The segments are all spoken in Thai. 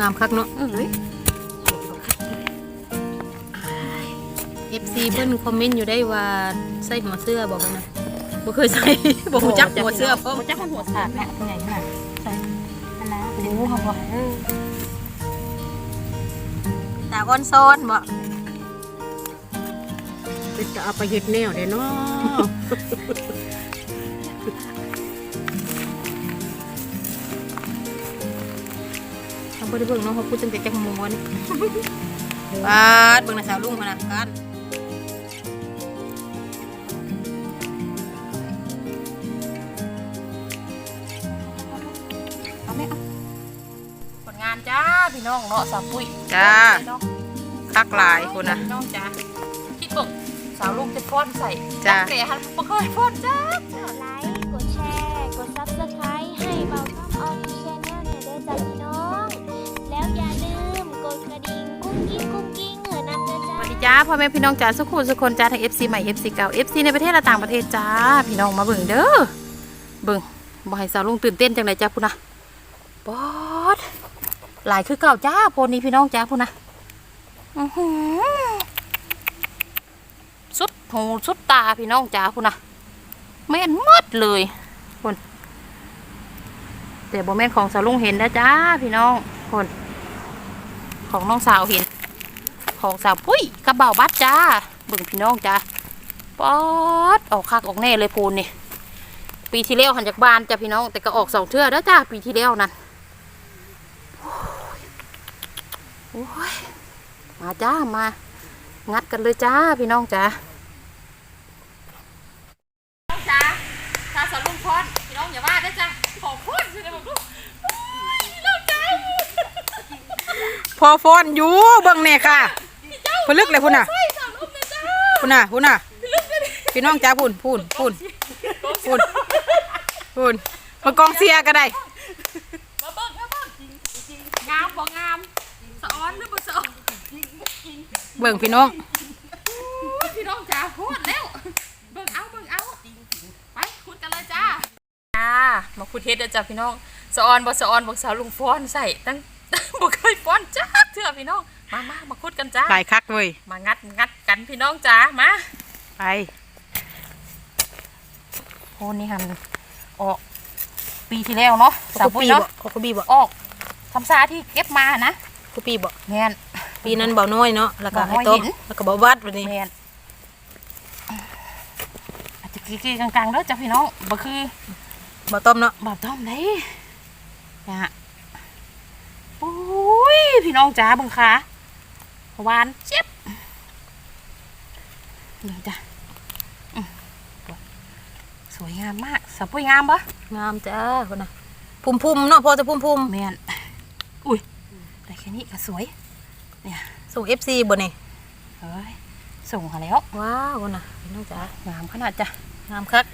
งามคักเนาะเอ้ย FC เพิ่นคอมเมนต์อยู่ได้ว่าใส่หัวเสื้อบอกกันนะบ่เคยใส่บ่ฮู้จักหัวเสื้อพร้อมบ่จักมันหัวสาดแม่ตัวใหญ่ขนาดใส่อันนั้นโอ้โหเขาบอกเออตาอ้อนซ้อนบ่เป็นจะเอาไปเฮ็ดแนวได้เนาะ บ่ได้เบิ่งเนาะเขาพูดตั้งแต่จักโมงนี่ปาดเบิ่งนะสาวลุงขนาดกันผลงานจ้าพี่น้องเนาะสาวปุ้ยจ้าคักหลายคนนะน้องจ้าคิดเบิ่งสาวลูกจะฟ้อนใส่จ้าแต่ฮันบ่เคยฟ้อนจ้าไลค์กดแชร์กด Subscribe ให้เบาน้ำออนชแนลเนี่ยเด้จ้าพี่น้อง จ้าพ่อแม่พี่น้องจ้าสุขุสุคนจ้าทั้ง FC ใหม่ FC เก่า FC ในประเทศและต่างประเทศจ้าพี่น้องมาเบิ่งเด้อเบิ่งบ่ให้สาวลุงตื่นเต้นจังไดจ้าพุ่นนะบอดหลายคือเก่าจ้าโพนนี้พี่น้องจ้าพุ่นนะอื้อหือสุดหูสุดตาพี่น้องจ้าพุ่นนะแม่นหมดเลยพุ่นแต่บ่แม่นของสาวลุงเห็นนะจ้าพี่น้องพุ่นของน้องสาวเห็น ของสาวปุ้ยกระเป๋าบัตรจ้าเบิ่งพี่น้องจ้าป๊อดออกคักออกแน่เลยพูนนี่ปีที่แล้วหันจากบ้านจ้าพี่น้องแต่ก็ออกสองเทื่อแล้วจ้าปีที่แล้วนั่นโอ้ยมาจ้ามา งัดกันเลยจ้าพี่น้องจ้าน้องจ้าถ้าสาวลุงพรพี่น้องอย่าว่าได้จ้าขอพูดสิเลยบอกลูกพี่น้องจ้าพอฟอนอยู่เบิ่งแน่ค่ะ พลึกเลยพุ่นน่ะพุ่นน่ะพุ่นน่ะพี่น้องจ้าพุ่นพุ่นพุ่นพุ่นพุ่นมากองเสียก็ได้มาเบิ่งมาเบิ่งงามบ่งามสะออนหรือบ่สะออนเบิ่งพี่น้องพี่น้องจ้าพูดแล้วเบิ่งเอาเบิ่งเอาไปคุดกันเลยจ้าจ้ามาคุดเฮ็ดเด้อจ้าพี่น้องสะออนบ่สะออนบ่สาวลุงฟ้อนใส่ตั้งบ่เคยฟ้อนจ้าเถื่อพี่น้อง มามามาคุดกันจ้าหลายคักเว้ยมางัดงัดกันพี่น้องจ้ามาไปโพนี่หันออก ปีที่แล้วเนาะสาวกูปุ้ยปีเนาะบ่กูปีบ่ออกทำซาที่เก็บมานะกูปีบ่แม่นปีนั้นเบาน้อยเนาะแล้วก็เบาน้ไอ้อยโต๊ะเห็นแล้วก็เบาบัดวันนี้แม่นอาจจะกี้ๆกลางๆเด้อจ้ะพี่น้องบ่คือเบาต้มเนาะบ่ต้อมได้นะฮะโอ้ยพี่น้องจ๋าเบังขา หวานเจ็บนี่จ้ะอืมสวยงามมากสาวปุ้ยงามปะงามจ้าพุ่นน่ะพุ่มพุ่มๆเนาะพอจะพุ่มพุ่มแม่นอุ้ยได้แค่นี้ก็สวย เนี่ยๆส่ง FC บ่นี่เฮ้ยส่งมาแล้วว้าวพุ่นน่ะพี่น้องจ้างามขนาดจ้ะงามคัก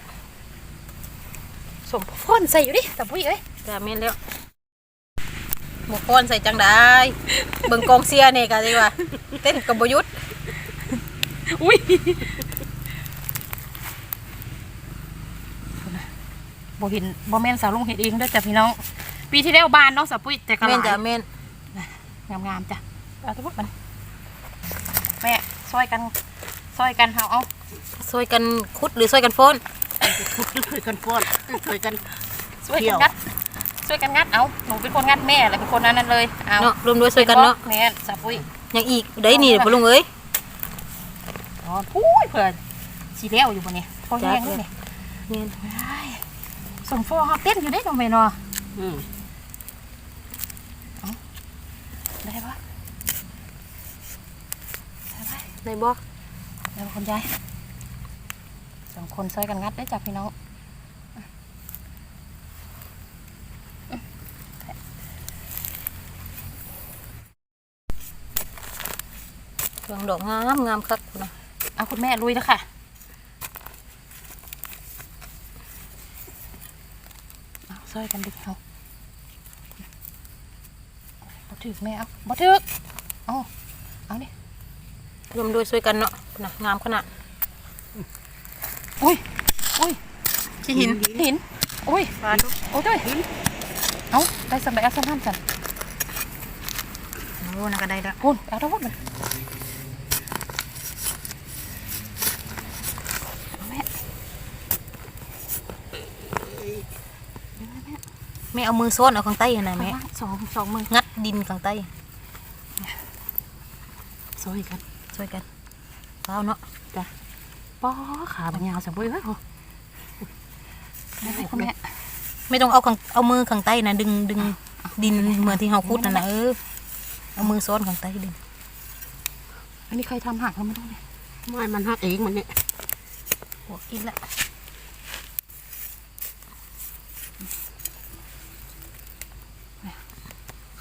สมพ่นใส่อยู่ดิสาวปุ้ยเอ้ยจ้าแม่นแล้ว หมวกพรใส่จังได้เบิ่งกองเสียนี่ก็ดีว่า เต้นกับบหยุทธอุ้ยบ่เห็นบ่แม่นสาวลุงเห็นเองเด้อจ้ะพี่น้อง ปีที่แล้วบานเน้องสาวปุ้ยแต่ก็หแม่นลาจ้ายแม่นงามๆจ้ะเอาทุกคนแม่ช่วยกันช่วยกันเฮาเอาช่วยกันคุดหรือช่วยกันฟ้อนช่วยกันฟ้อนช่วยกันช่วยเที่กัยนวงัด ช่วยกันงัดเอาหนูเป็นคนงัดแม่อะไรเป็นคนนั้นนั่นเลยเอาเนาะรวมด้วยช่วยกันเนาะแม่นสาวปุ้ยยังอีกได้นี่บ่ลุงเอ้ยอ๋อปุ้ยเพิ่นสีเลี้ยวอยู่บนนี้พอแห้งจ้ะเลยนี่แม่นว้ายสมฟองเขาเต้นอยู่ได้ตรงไหนเนาะอืมได้ปะได้ปะได้บ่ได้ปะคนใจสองคนช่วยกันงัดได้จ้ะพี่น้อง เครื่องดอกงามงามคักพุ่นน่ะเอาคุณแม่ลุยแล้วค่ะเอาช่วยกันดิเอาบ่ถึกแม่เอาบ่ถึกเอาเอาดิรวมด้วยช่วยกันเนาะพุ่นน่ะงามขนาดอุ้ยอุ้ยที่หินหินอุ้ยปลาดุกโอ้ยเอาได้สำเร็จเอาสำคัญจันโอ้น่าก็ได้แล้วพุ่นเอาทั้งหมดมันเอาแม่ แม่เอามือซ้อนเอาข้างใต้หั่นน่ะแม่เอาสองสองมืองัดดินข้างใต้ซอยกันช่วยกันเปล่าเนาะป้อขาบางยาวสับปุ้ยเว้ยโอ้แม่คุณแม่ไม่ต้องเอาข้างเอามือข้างใต้นะดึงดึงดินเหมือนที่เฮาขุดนั่นน่ะเออเอามือซ้อนข้างใต้ดึงอันนี้ใครทำหักเราไม่ต้องเนี่ยไม่มันหักเองมันเนี่ยหัวกินละ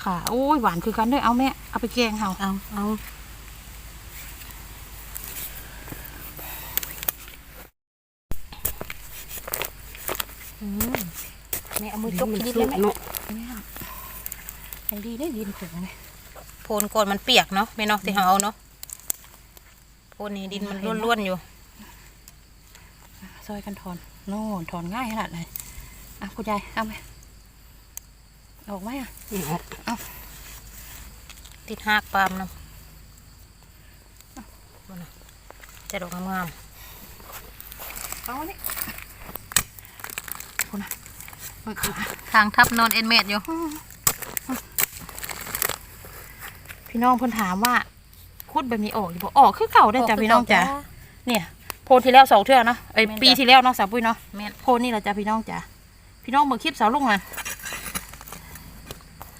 ขาโอ้ยหวานคือกันด้วยเอาแม่ เอาไปแกงเฮาเอาเอาอืมแม่เอามือจกมันขี้ดินสุแล้วกแม่เนาะอย่างดีได้ดินผงไงโพนก่อนมันเปียกเนาะแม่เนาะที่เฮาเอาเนาะโพนนี่ดินมันร่วนๆอยู่ซอยกันถอนโน่นถอนง่ายขนาดไหนอะคุณยายเอาไหมเอาออกไหมอะนี่ออกติดหากปาล์มเนาะบ่น่ะจะดอกงามเอาอันนี้คุณนะเปิดขาๆทางทับนอนเอ็นเมดอยู่ พี่น้องเพิ่นถามว่าคุดแบบนี้ออกอยู่บ่ออกคือเก่าได้อจ้ะพี่น้องจ้ะเนี่ยโพนที่แล้วสองเทื่อเนาะไอยแม่นจ้ะปีที่แล้วเนาะสาวปุ้ยเนาะแม่นโพนนี่แหละจ้ะพี่น้องจ้ะพี่น้องเบิ่งคลิปสาวลุงมัน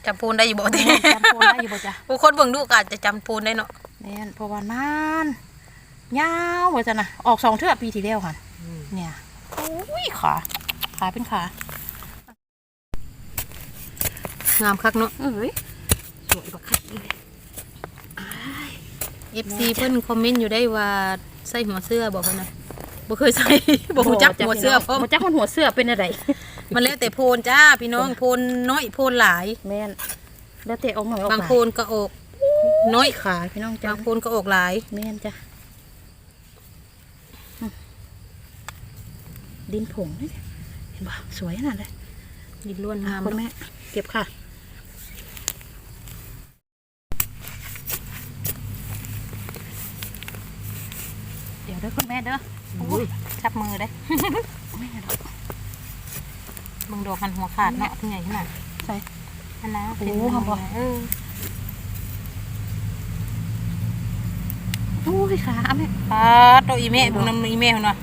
จำพูนได้อยู่บ่ติจำโพนได้อยู่บ่จ้ะผู้คนเบิ่งดูก็อาจจะจำพูนได้เนาะแม่นเพราะว่านานยาวว่าจ้ะนะออกสองเทื่อปีที่แล้วค่ะเนี่ยโอ้ยขาขาเป็นขางามคักเนาะเอ้ยสวยบักคักเลย FC เพิ่นคอมเมนต์อยู่ได้ว่าใส่หัวเสื้อบอกเพิ่นนะบ่เคยใส่บ่รู้จักหัวเสื้อพร้อมบ่จักมันหัวเสื้อเป็นอะไร มันแล้วแต่โพนจ้าพี่น้องโพนน้อยโพนหลายแม่นแล้วแต่ออกหน่อยออกบางหลยโพนก็ออก น้อยขาพี่น้องจ้ะบางโพนก็ออกหลายแม่นจ้ะอืมดินผงนี่เห็นป่ะสวยขนาดเลยดินล้วนงามคุณเนาะแม่เก็บค่ะเดี๋ยวเด้อคุณแม่เด้ออุ้ยจับมือได้แม่ดอก มึงดอกหันหัวขาดเนาะที่ใหญ่ขนาดใส่อันนะโอ้ครับบ่ เออโอ้ยขาเอาแม่ปาดโตอีเมะเบิ่งนำอีเมะเพิ่นว่า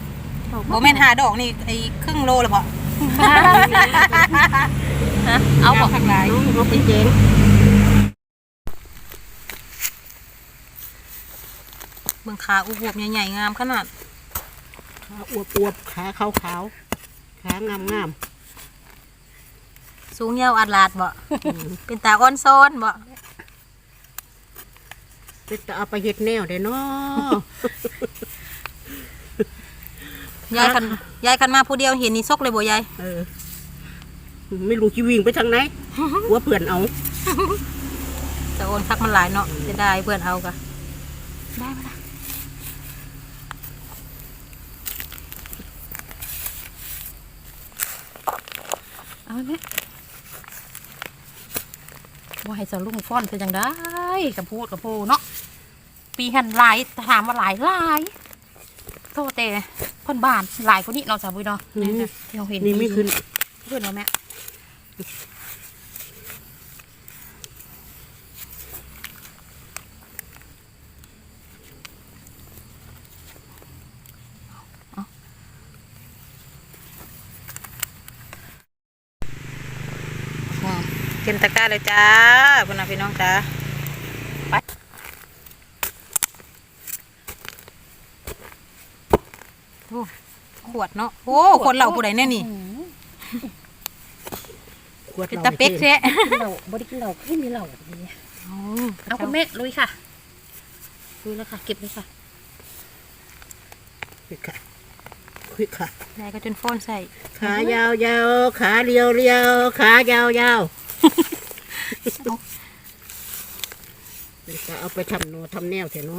บ่แม่นหาดอกนี่ไอ้ครึ่งโลแล้วบ่ฮะเอาบ่ข้างหลายน้องเอาไปแจงเบิ่งขาอุบวบใหญ่ๆงามขนาด ขาอวบอวบๆขาขาวขาวๆขางามงาม สูงยาวอัดลาดบ่เป็นตาอ้อนซ้อนบ่ๆเป็นแต่เอาไปเฮ็ดแนวได้เนาะยายคันยายคันมาผู้เดียวเห็นนี่ซกเลยบ่ยายเออ ไม่รู้จะวิ่งไปทางไหนหัวเพื่อนเอาแต่โอนคักมันหลายเนาะจะได้เพื่อนเอากะได้ไหมล่ะเอาไหมแม่ ว่าให้สาวลุงฟ้อนเป็นจังได้กับพูดกับพูเนาะปีหันหลายถามว่าหลายหลายโทษแต่เพิ่นบ้านหลายกว่านี้เนาะสาวบุญเนาะอืมเนี่ยที่เราเห็นนี่ไม่ขึ้นเพื่อนเนาะแม่เอา เต็มตะกร้าเลยจ้าพุ่นน่ะพี่น้องจ้าไปโอ้ขวดเนาะโอ้ขวดเหล้าผู้ใดแน่นี่ขวดเป็นเราตะเป็กแท้กินเหล้าบริกินเหล้าไม่มีเหล้าเนี่ยเอาคุณแม่ลุยค่ะลุยแล้วค่ะ เก็บเลยค่ะคุยค่ะคุยค่ะยายก็จนฟ้อนใส่ขายาวยาวๆขาเรียวเรียวๆขายาวยาว เป็นก็เอาไปทำโนทำแนวเถอะเนา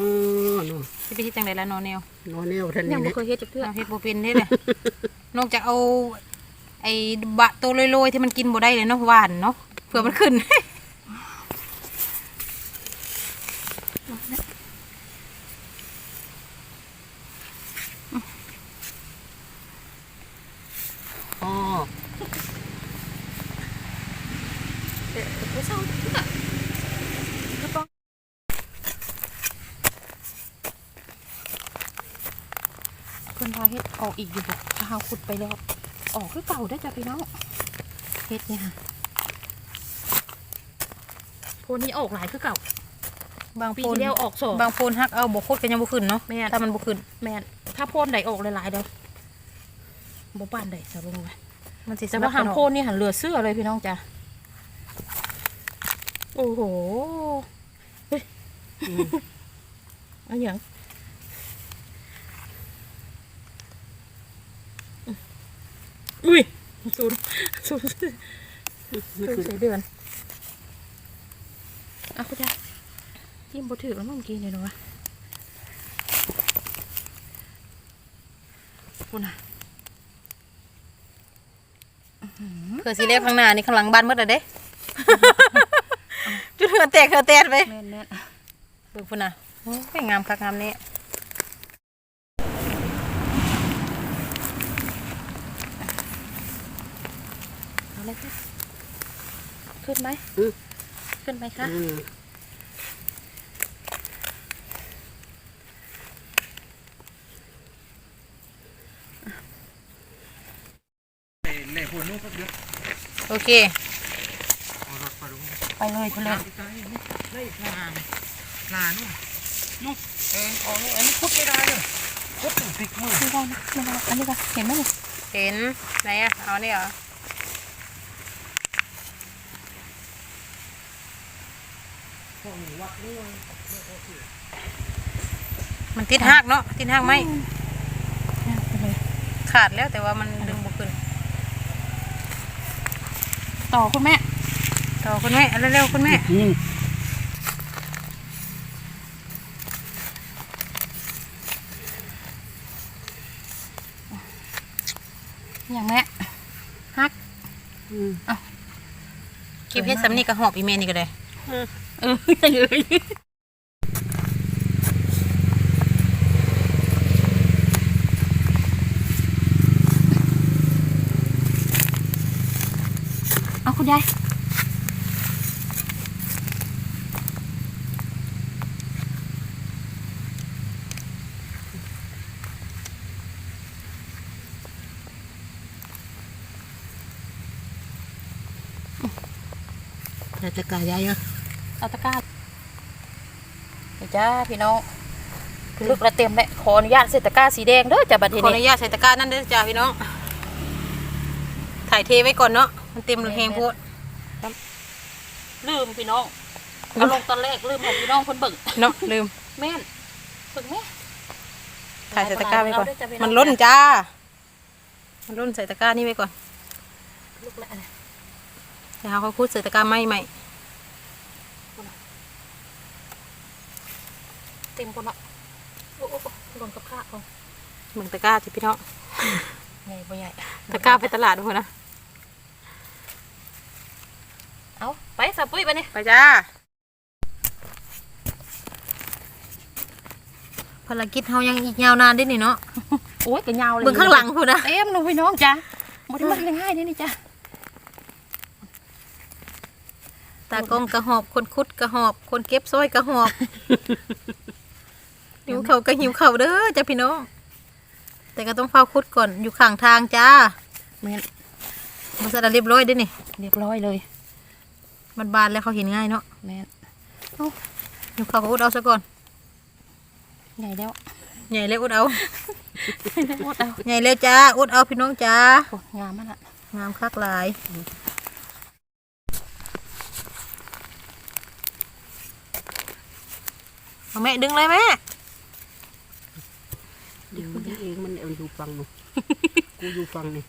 ะเนาะสิไปเฮ็ดจังไดล่ะนอแนวโนแนวท่านยันี่งแหไม่ละเคยเฮ็ดจักเทื่อเราเฮ็ดบ่เป็นเด้เลย นอกจากเอา ไอ้บะตัวลอยๆที่มันกินบ่ได้เลยเนาะหวานเนาะเผื่อมันขึ้น แต่ผู้เศร้าทุกอะกระป๋องเพิ่นพาเฮ็ด ออกอีกอยู่บ่ถ้าเฮาขุดไปแล้ว ออกคือเก่าได้อจ้ะพี่น้องเฮ็ดเนี่ยค่ะโพนนี้ออกหลายคือเก่า บางปีโพนที่แล้วออกสองบางโพนฮักเอาบ่โคตรกันยังบ่ขึ้นเนาะแม่นถ้ามันบ่ขึ้นแม่นถ้าโพนใดออกหลายๆเด้อบ่ปานใดสะลงไว้มันสิแต่ว่าหางโพนนี่หันเหลือเสื้อเลยพี่น้องจ้ะโอ้โหเฮ้ยเอันอย่าง อุ้ยศูนย์ศูนย์ศูนย์ใส่เดือนเอาคุณยายจิ้มบะถือแล้วเมื่อกี้เนี่ยเนาะคุณน่ะเผื่อสิเล็บข้างหน้านี่ข้างหลังบ้านหมดแล้วเด้จุดเหือแตกเหือแตกไปแม่นแม่นเบิ่งพุ่นน่ะโอ้ยงามคักงามแน่ เอาเลยค่ะขึ้นไหมอืมขึ้นไหมคะอืมโอเค ไปเลยคุณเลยไม่ได้นะไม่ได้อันนี้ก็เห็นไหมนี่เห็นไหนอะเอานี่เหรอ มันติดหักเนาะติดหักไหมไปเลยขาดแล้วแต่ว่ามันดึงบ่ขึ้น ต่อคุณแม่ ต่อคุณแม่เอาเร็วๆคุณแม่อืมอย่างแม่ฮักอืมคลิปเฮ็ดสำนี่ก็หอบอีเมลนี่ก็ได้ เอออย่างเลยเอาคุณยายแต่จะกายายอะ เอาตะกร้าเดี๋ยวจ้าพี่น้องลึกและเต็มเลยขออนุญาตเสร็จตะกร้าสีแดงเด้อจ้ะบัดทีขออนุนี้ญาตใส่ตะกร้านั่นเด้อจ้าพี่น้อง ถ่ายเทไว้ก่อนเนาะ มันเต็มแหงโพดลืมพี่น้องเอาลงตอนแรกลืมให้พี่น้องเพิ่นเบิ่งเนาะลืม แม่นเบิ่งแม่ ถ่ายใส่ตะกร้าไว้ก่อนเาด้จ้ะพี่มันล้นจ้า มันล้นใส่ตะกร้านี่ไว้ก่อน ลูกแล้วนะเดี๋ยวเขาคุดใส่ตะกร้าไม่ใหม่ เต็มคนละโอ้โอ้โอ้หล่นกับข้าของเบิ่งตะกร้าสิพี่น้องใหญ่บ่ใหญ่ตะกร้าไปตลาดดูนะเอาไปสับปุ้ยไปเนี่ยไปจ้าภารกิจเฮายังอีกยาวนานเด้นี่เนาะโอ้ยกระยาวเลยเบิ่งข้างหลังพูดนะเต็มลงพี่น้องจ้ะบ่ได้มาง่ายๆนี่นี่จ้ะตากล้องกระหอบคนคุดกระหอบ คนเก็บซอยกระหอบ หิวเขาวก็หิวเขาวเด้อจ้าพี่น้อง แต่ก็ต้องเฝ้าคุดก่อนอยู่ข้างทางจ้าแม่นมันสะดาเรียบร้อยเด้นี่ เรียบร้อยเลย มันบานแล้วเขาเห็นง่ายเนาะแม่นหิวเขาวก็อุดเอาซะก่อน ใหญ่แล้ว ใหญ่เลยอุดเอาหมดเอา ใหญ่เลยจ้า อุดเอาพี่น้องจ้าโอ้งามมากละงามคักหลายเอาแม่ดึงเลยแม่ เดี๋ยวนี้เอง มันเอาอยู่ฟังหนูกูอยู่ฟังนี่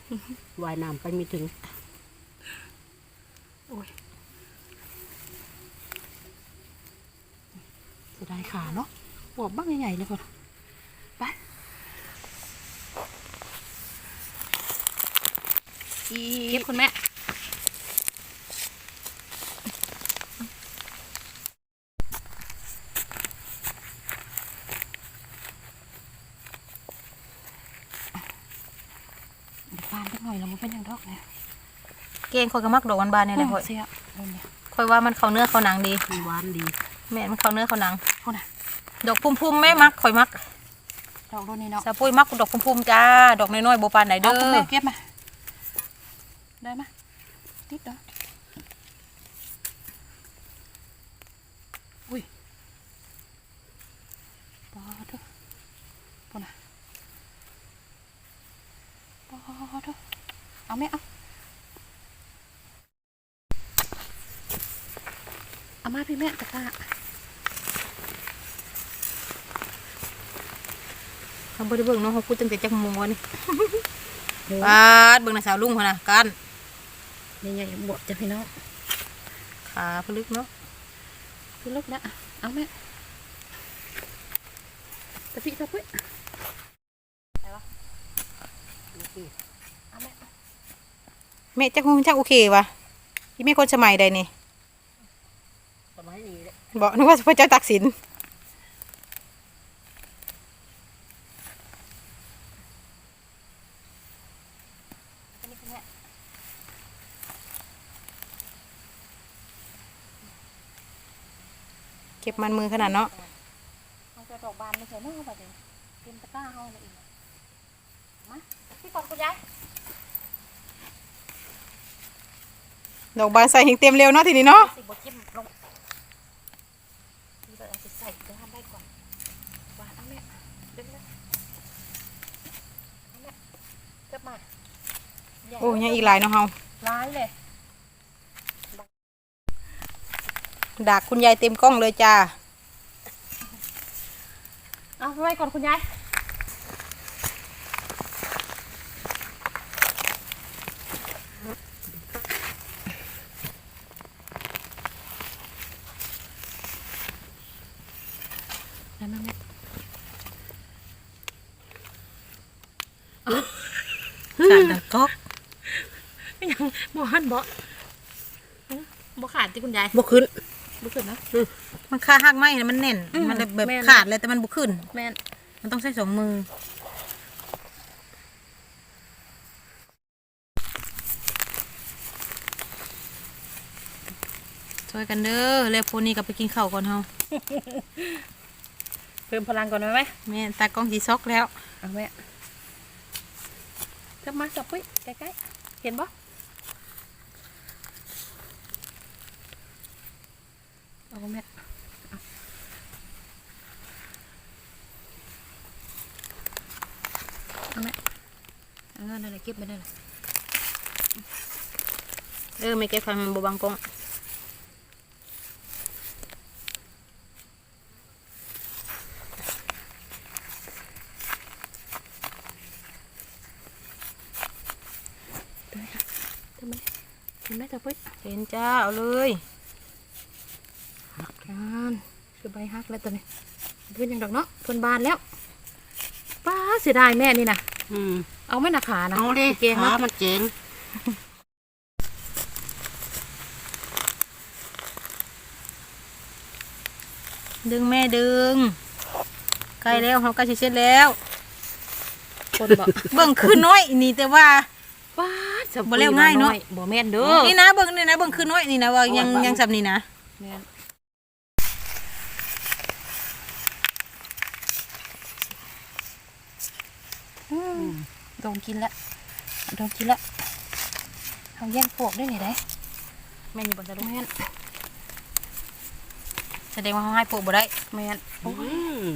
วายน้ำไปไม่ถึงเสียดายขาเนาะอวบบ้างใหญ่ๆเลยก่อนไปเก็บคุณแม่เดี๋ยวปานสั กหน่อยเรามาเป็นอย่างดอกเนี่ยเกงคนก็มักดอกบานๆเนี่ยแหละพ่อยเสียเอาเนี่ยค่อยว่ามันเข้าเนื้อเข้าหนังดีมันหวานดีแม่นมันเข้าเนื้อเข้าหนังพุ่นน่ะดอกพุ่มๆแม่มักข่อยมักดอกโดนนี่เนาะสะปุ้ยมักดอกพุ่มๆจ้าดอกน้อยๆบ่ปานไหนเอาเด้คุณแม่อเก็บมาได้ไหมติดเด้ออุ้ยปอเถอะพุ่นน่ะปอเถอะเอาไหมเอา เอามาพี่แม่ตะกร้าเขาบ่ได้เบิ่งเนาะเขาพูดตั้งแต่จักโมงวะนี่ปาดเบิ่งน่ะสาวลุงพุ่นน่ะกันใหญ่ๆบดจ้ะพี่น้องขาพลึกเนาะคือลูกนะเอาแม่ตะพี่ตะพี่เอาแม่แม่จักคงจักโอเควะที่แม่คนสมัยใดนี่สมัยนี้แหละ บอกนึกว่าพระเจ้าตักสินอันนี้คุณแม่เก็บมันมือขนาดเนาะเอาจะดอกบานไม่ใช่เนาะแบบนี้เต็มตะกร้าเฮาเลยอีกมาพี่กอดคุณยายดอกบานใส่หิงเต็มเร็วเนาะทีนี้เนาะสิบจิ้มลง พี่เบิร์ดเอาสิใส่เดี๋ยวทำได้ก่อนวางเอาแม่ดึงเลยเอาแม่เก็บมาใหญ่โอ้ยังอีกหลายเนาะเฮาร้ายเลยดากคุณยายเต็มกล้องเลยจ้า เอาไว้ก่อนคุณยายแม่แม่แม่ สารดังก๊อก ยัง บ่หันบ่ฮะบ่ขาดที่คุณยายบ่ขึ้นบ่ขึ้นนะมันค่าหักไม้น่ะมันแน่นอืมมันแบบแม่นขาดเลยแต่มันบ่ขึ้น แม่น มันต้องใช้สองมือช่วยกันเด้อแล้วพวกนี้ก็ไปกินข้าวก่อนเฮาเพิ่มพลังก่อนได้ไหมแม่ตากล้องสีซอกแล้ว เอาแม่เก็มาสับปุ้ยใกล้ๆเห็นบ่ เอาแม่เอาเอาแม่เออนั่นแหละเก็บไปนั่นแหละ คือใบฮักแล้วตัวนี้เพื่อนยังดอกเนาะเพื่อนบานแล้วป้าเสียดายแม่นี่นะอืมเอาไม่หนักขานะเอาดิเก่งขาเนาะมันเจ๋งดึงแม่ดึงใกล้แล้วเขาใกล้สิเสร็จแล้วคนบอกเบิ่งคือน้อยนี่แต่ว่าป้าสับบ่เร็วง่ายเนาะบ่แม่นเด้อนี่นะเบิ่งนี่นะเบิ่งคือน้อยนี่นะว่ายังยังสับนี่นะ แม่นอืม โดนกินละโดนกินละเอาแย่งพวกด้วยนี่ได้แม่นอยู่บนสะดุ้งแม่นแสดงว่าเขาให้ปลูกบ่ได้แม่นโอ้อืยม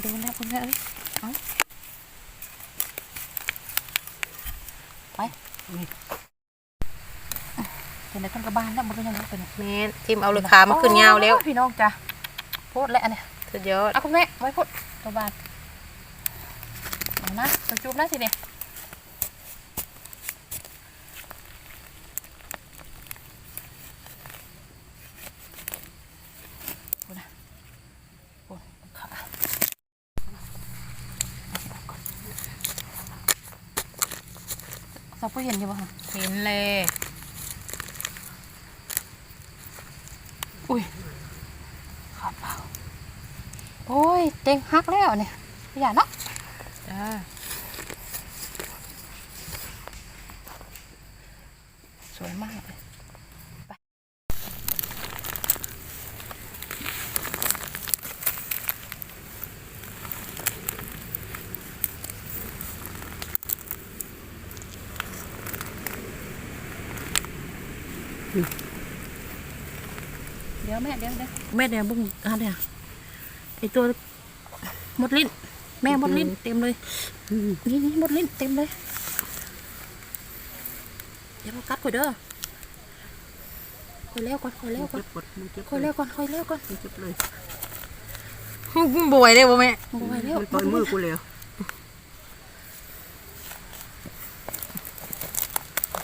โดนแล้วคุณแม่เอ้ยเอาไปเป็นอะไรต้นกระบาลแล้วมันก็ยังไม่เป็นแม่นทิมเอาเลยขามาขึ้นยาวแล้วโอ้พี่น้องจ้ะโพดแล้วอันเนี้ยสุดยอดเอาคุณแม่ไว้โพดกระบาลเอา นะตัวจูบนะสิเนี่ยโอ้นะโอ้ขาสับผู้เห็นอยู่ป่ะคะเห็นเลย อุ้ยขาเปล่าโอ้ยเต็งหักแล้วเนี่ยอย่าเนาะ à. sôi mát rồi Ừ. Đéo mẹ, đéo đây. Mẹ đéo bông à đây à. Thì tôi, một lít. แม่เดี๋ยวบุ้งอะเดี๋ยวไอตัวมดลิ้นแม่มดลิ้นเต็มเลยอืมนี่นี่มดลิ้นเต็มเลยเดี๋ยวมากัดข่อยเด้อข่อยแล้วก่อนข่อยแล้วก่อนเจ็บปวดมึงเจ็บข่อยแล้วก่อนข่อยแล้วก่อนมึงเจ็บเลยบวยเลยบ่แม่บ่ไหวแล้วมันต่อยมือกูแล้ว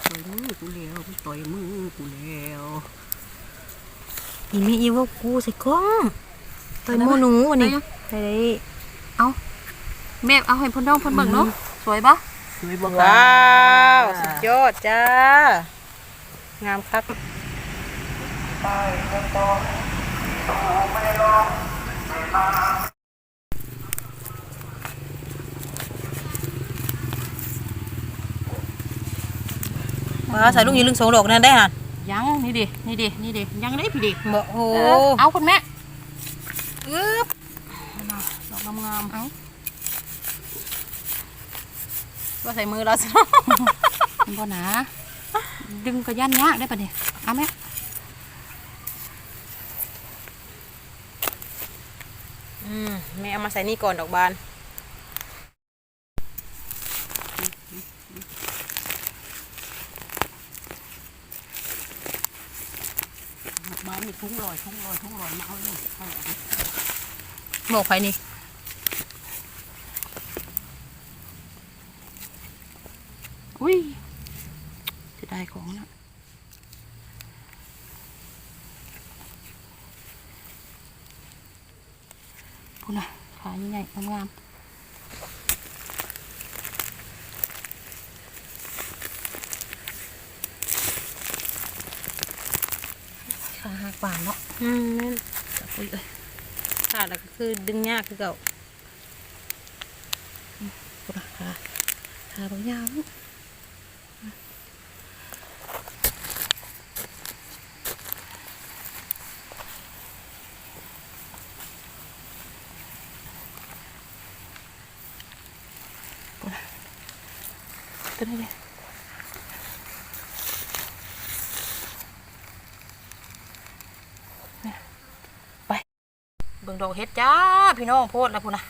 ต่อยมือกูแล้วมันต่อยมือกูแล้วอีมีอีว่ากูใส่กล้องต่อยหมูหนูวันนี้เฮ้ย แม่เอาให้เพ่นน้องเพ่นเบิ่งเนาะสวยปะสวยบ่ว้าวสุดยอดจ้างามครับมาใส่ลูกยีลึงสองดอกนั่นได้ฮะยังนี่ดินี่ดินี่ดิยังได้พี่ดิบ่โอ้เออเอาคุณแม่อึ๊บดอกงามเอา ๆ ว่าใส่มือเราสิมันบ่หนาดึงกระยันยากได้ปะเนี่ยเอาแม่อืมแม่เอามาใส่นี่ก่อนดอกบานบ้านนี่ทุ่งลอยทุ่งลอยทุ่งลอยมาเอาเลยเอาเลยบอกไปนี่ อุ้ย จะได้ของนะพูดนะขาใหญ่ๆงามๆขาหักบานเนาะอืมแม่นจับอุ้ยเอ้ยขาดแล้วก็คือดึงยากคือเก่าพูดนะขาขาเรายาวเนอะ ตัวนี้เลยเบิ่งดอกเฮ็ดจ้า พี่น้องโพดแล้วพุ่นนะ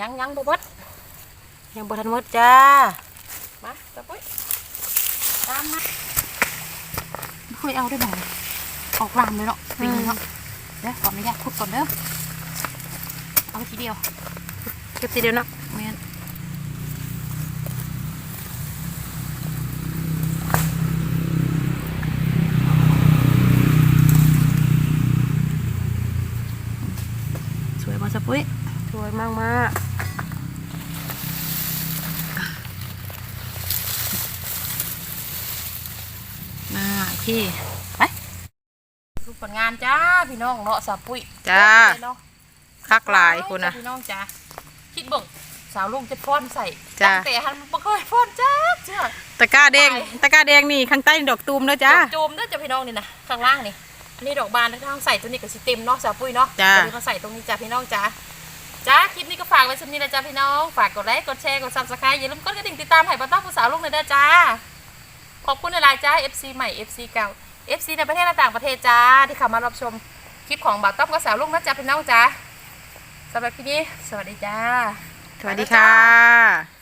ยังยังบ่เบิดยังบ่ทันหมดจ้า มาตะปุ้ยตามมาคุยเอาได้บ่ออกลามเลยเนาะปีนี้เนาะเดี๋ยวขออนุญาตขุดก่อนเด้อเอาทีเดียวเก็บทีเดียวเนาะ แม่นสวยบ่สะปุ้ย สวยมากมาก มาพี่ไปรูปผลงานจ้าพี่น้องเนาะสาวปุ้ยๆจ้า เนาะคักหลายคุณนะพี่น้องจ้าคิดเบิ่งสาวลุงจะฟ้อนใส่จ้าตั้งแต่หันบ่เคยฟ้อนจ้าจ้าตะกร้าแดงตะกร้าแดงนี่ข้างใต้นี่ดอกตูมแล้วจ้าโจมเด้อจ้าพี่น้องนี่นะข้างล่างนี่อันนี้ดอกบานแล้วข้างใส่ตัวนี้ก็สิเต็มเนาะสาวปุ้ยเนาะจ้าตัวนี้มาใส่ตรงนี้จ้าพี่น้องจ้าจ้าคลิปนี้ก็ฝากไว้สำนี้นะจ้าพี่น้อง ฝากกดไลค์ กดแชร์ กด Subscribe อย่าลืมกดกระดิ่งติดตามให้ป้าต้าผู้สาวลุงเลยเด้อจ้า ขอบคุณหลายจ้า FC ใหม่ FC เก่า FC ในประเทศและต่างประเทศจ้าที่เข้ามารับชมคลิปของบ่าวต้อมกับสาวลุงนะจ้าพี่น้องจ้าสำหรับที่นี้ สวัสดีจ้า สวัสดีค่ะ